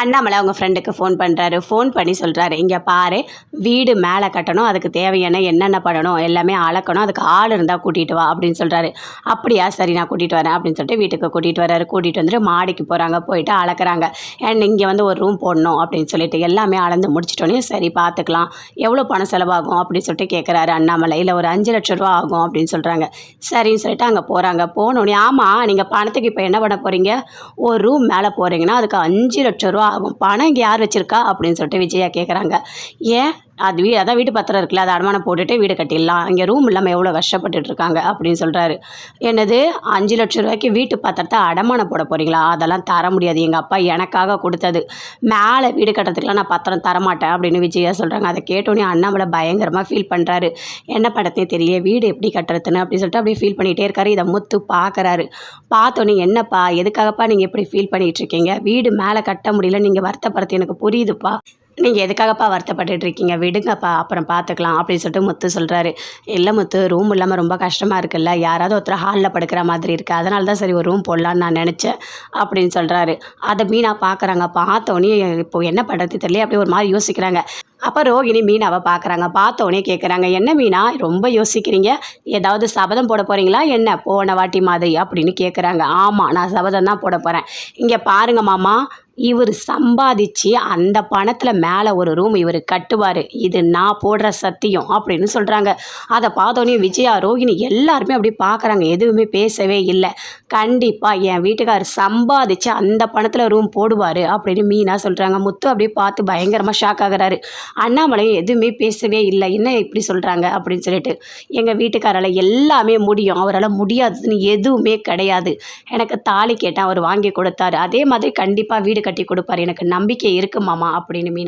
அண்ணாமலை அவங்க ஃப்ரெண்டுக்கு ஃபோன் பண்ணுறாரு ஃபோன் பண்ணி சொல்கிறாரு இங்கே பாரு வீடு மேலே கட்டணும் அதுக்கு தேவையான என்னென்ன பண்ணணும் எல்லாமே அளக்கணும் அதுக்கு ஆள் இருந்தால் கூட்டிகிட்டு வா அப்படின்னு சொல்கிறாரு அப்படியா சரி நான் கூட்டிகிட்டு வரேன் அப்படின்னு சொல்லிட்டு வீட்டுக்கு கூட்டிகிட்டு வர்றாரு கூட்டிகிட்டு வந்துட்டு மாடிக்கு போகிறாங்க போயிட்டு அளக்குறாங்க. அண்ட் இங்கே வந்து ஒரு ரூம் போடணும் அப்படின்னு சொல்லிட்டு எல்லாமே அளந்து முடிச்சிட்டோன்னே சரி பார்த்துக்கலாம் எவ்வளோ பணம் செலவாகும்? அப்படின்னு சொல்லிட்டு கேட்குறாரு அண்ணாமலை. இல்லை ஒரு அஞ்சு லட்ச ரூபா ஆகும் அப்படின்னு சொல்கிறாங்க சரின்னு சொல்லிட்டு அங்கே போகிறாங்க போனோடனே ஆமாம் நீங்கள் பணத்துக்கு இப்போ என்ன பண்ண போகிறீங்க ஒரு ரூம் மேலே போகிறீங்கன்னா அதுக்கு அஞ்சு லட்ச ரூபா பணம் இங்கே யார் வச்சுருக்கா? அப்படின்னு சொல்லிட்டு விஜயா கேட்குறாங்க ஏன்? அது வீ அதான் வீட்டு பத்திரம் இருக்குல்ல அதை அடமானம் போட்டுட்டு வீடு கட்டிடலாம். இங்கே ரூம் இல்லாமல் எவ்வளோ கஷ்டப்பட்டுட்டு இருக்காங்க அப்படின்னு சொல்கிறாரு என்னது? அஞ்சு லட்சம் ரூபாய்க்கு வீட்டு பத்திரத்தை அடமானம் போட போகிறீங்களா அதெல்லாம் தர முடியாது. எங்கள் அப்பா எனக்காக கொடுத்தது. மேலே வீடு கட்டுறதுக்குலாம் நான் பத்திரம் தரமாட்டேன் அப்படின்னு விஜயா சொல்கிறாங்க அதை கேட்டோன்னே அண்ணாமலை பயங்கரமாக ஃபீல் பண்ணுறாரு என்ன படத்தே தெரியல வீடு எப்படி கட்டுறதுன்னு அப்படின்னு சொல்லிட்டு அப்படியே ஃபீல் பண்ணிகிட்டே இருக்காரு. இதை முத்து பார்க்குறாரு பார்த்தோன்னே என்னப்பா எதுக்காகப்பா நீங்கள் எப்படி ஃபீல் பண்ணிகிட்டு இருக்கீங்க? வீடு மேலே கட்ட முடியல நீங்கள் வருத்தப்படுறது எனக்கு புரியுதுப்பா. நீங்கள் எதுக்காகப்பா வருத்தப்பட்டுட்டு இருக்கீங்க விடுங்கப்பா அப்புறம் பார்த்துக்கலாம் அப்படின்னு சொல்லிட்டு முத்து சொல்கிறாரு இல்லை முத்து ரூம் இல்லாமல் ரொம்ப கஷ்டமாக இருக்குல்ல யாராவது ஒருத்தர் ஹாலில் படுக்கிற மாதிரி இருக்குது அதனால தான் சரி ஒரு ரூம் போடலான்னு நான் நினச்சேன் அப்படின்னு சொல்கிறாரு அதை மீனா பார்க்குறாங்க பார்த்தோன்னே இப்போ என்ன பண்ணுறது தெரியல அப்படியே ஒரு மாதிரி யோசிக்கிறாங்க. அப்போ ரோகிணி மீனாவை பார்க்குறாங்க பார்த்தோன்னே கேட்குறாங்க என்ன மீனா ரொம்ப யோசிக்கிறீங்க? ஏதாவது சபதம் போட போகிறீங்களா என்ன? போன வாட்டி மாதிரி அப்படின்னு கேட்குறாங்க ஆமாம் நான் சபதம் தான் போட போகிறேன் இங்கே பாருங்க மாமா இவர் சம்பாதிச்சு அந்த பணத்தில் மேலே ஒரு ரூம் இவர் கட்டுவார். இது நான் போடுற சத்தியம் அப்படின்னு சொல்கிறாங்க அதை பார்த்தோன்னே விஜயா ரோஹிணி எல்லாருமே அப்படி பார்க்குறாங்க எதுவுமே பேசவே இல்லை. கண்டிப்பாக என் வீட்டுக்கார் சம்பாதிச்சு அந்த பணத்தில் ரூம் போடுவார் அப்படின்னு மீனா சொல்கிறாங்க முத்து அப்படியே பார்த்து பயங்கரமாக ஷாக் ஆகுறாரு. அண்ணாமலையும் எதுவுமே பேசவே இல்லை. என்ன இப்படி சொல்கிறாங்க அப்படின்னு சொல்லிட்டு எங்கள் வீட்டுக்காரால் எல்லாமே முடியும். அவரால் முடியாதுன்னு எதுவுமே கிடையாது. எனக்கு தாலி கேட்டால் அவர் வாங்கி கொடுத்தாரு. அதே மாதிரி கண்டிப்பாக வீடு கட்டி கொடுப்பார். எனக்கு நம்பிக்கை இருக்கு மாமா அப்படின்னு மீனா